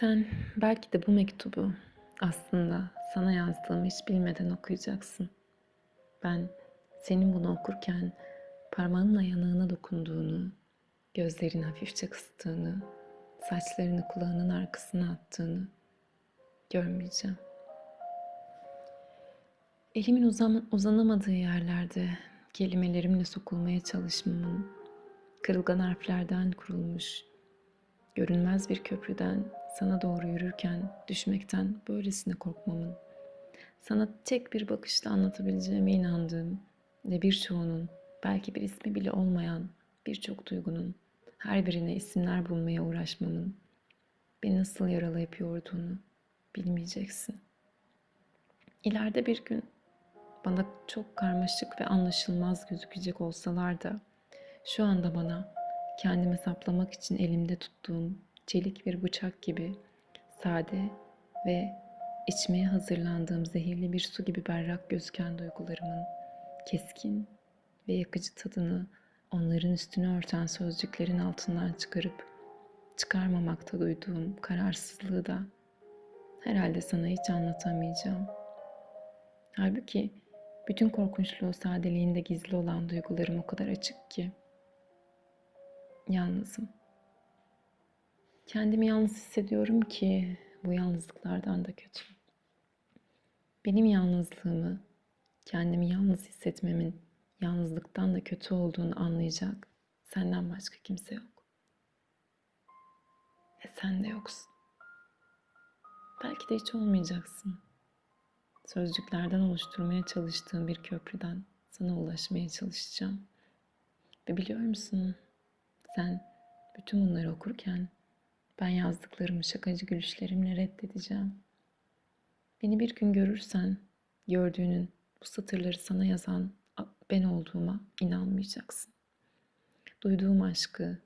Sen belki de bu mektubu aslında sana yazdığımı hiç bilmeden okuyacaksın. Ben senin bunu okurken parmağınla yanağına dokunduğunu, gözlerini hafifçe kıstığını, saçlarını kulağının arkasına attığını görmeyeceğim. Elimin uzam- uzanamadığı yerlerde kelimelerimle sokulmaya çalışmamın, kırılgan harflerden kurulmuş, görünmez bir köprüden sana doğru yürürken düşmekten böylesine korkmamın, sana tek bir bakışla anlatabileceğime inandığım ve birçoğunun, belki bir ismi bile olmayan birçok duygunun her birine isimler bulmaya uğraşmamın beni nasıl yaralayıp yorduğunu bilmeyeceksin. İleride bir gün bana çok karmaşık ve anlaşılmaz gözükecek olsalar da şu anda bana kendimi saplamak için elimde tuttuğum çelik bir bıçak gibi sade ve içmeye hazırlandığım zehirli bir su gibi berrak gözüken duygularımın keskin ve yakıcı tadını onların üstünü örten sözcüklerin altından çıkarıp çıkarmamakta duyduğum kararsızlığı da herhalde sana hiç anlatamayacağım. Halbuki bütün korkunçluğu sadeliğinde gizli olan duygularım o kadar açık ki. Yalnızım. Kendimi yalnız hissediyorum ki bu yalnızlıklardan da kötü. Benim yalnızlığımı, kendimi yalnız hissetmemin yalnızlıktan da kötü olduğunu anlayacak senden başka kimse yok. Ve sen de yoksun. Belki de hiç olmayacaksın. Sözcüklerden oluşturmaya çalıştığım bir köprüden sana ulaşmaya çalışacağım. Ve biliyor musun? Sen bütün bunları okurken ben yazdıklarımı şakacı gülüşlerimle reddedeceğim. Beni bir gün görürsen gördüğünün bu satırları sana yazan ben olduğuma inanmayacaksın. Duyduğum aşkı,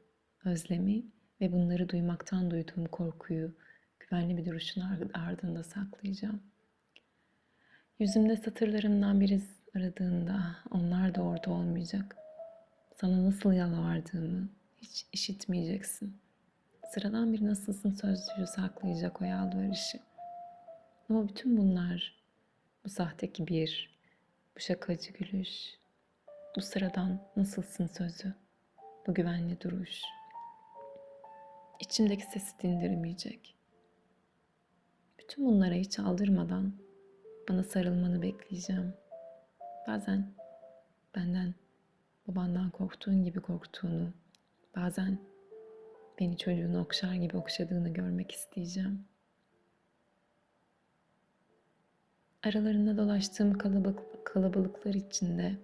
özlemi ve bunları duymaktan duyduğum korkuyu güvenli bir duruşun ardında saklayacağım. Yüzümde satırlarımdan bir iz aradığında onlar da orada olmayacak. Sana nasıl yalvardığımı hiç işitmeyeceksin. Sıradan bir nasılsın sözcüğü saklayacak o yalvarışı. Ama bütün bunlar, bu sahte kibir, bu şakacı gülüş, bu sıradan nasılsın sözü, bu güvenli duruş, içimdeki sesi dindirmeyecek. Bütün bunlara hiç aldırmadan bana sarılmanı bekleyeceğim. Bazen benden, babandan korktuğun gibi korktuğunu, bazen beni çocuğunu okşar gibi okşadığını görmek isteyeceğim. Aralarında dolaştığım kalabalık, kalabalıklar içinde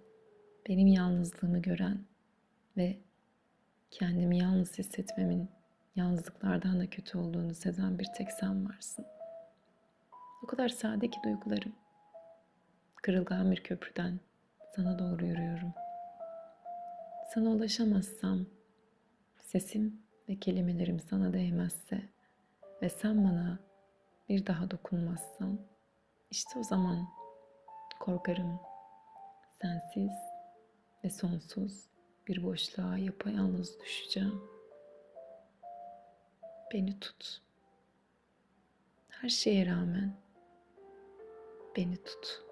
benim yalnızlığımı gören ve kendimi yalnız hissetmemin yalnızlıklardan da kötü olduğunu sezen bir tek sen varsın. O kadar sade ki duygularım. Kırılgan bir köprüden sana doğru yürüyorum. Sana ulaşamazsam, sesim ve kelimelerim sana değmezse ve sen bana bir daha dokunmazsan, işte o zaman korkarım sensiz ve sonsuz bir boşluğa yapayalnız düşeceğim. Beni tut. Her şeye rağmen beni tut.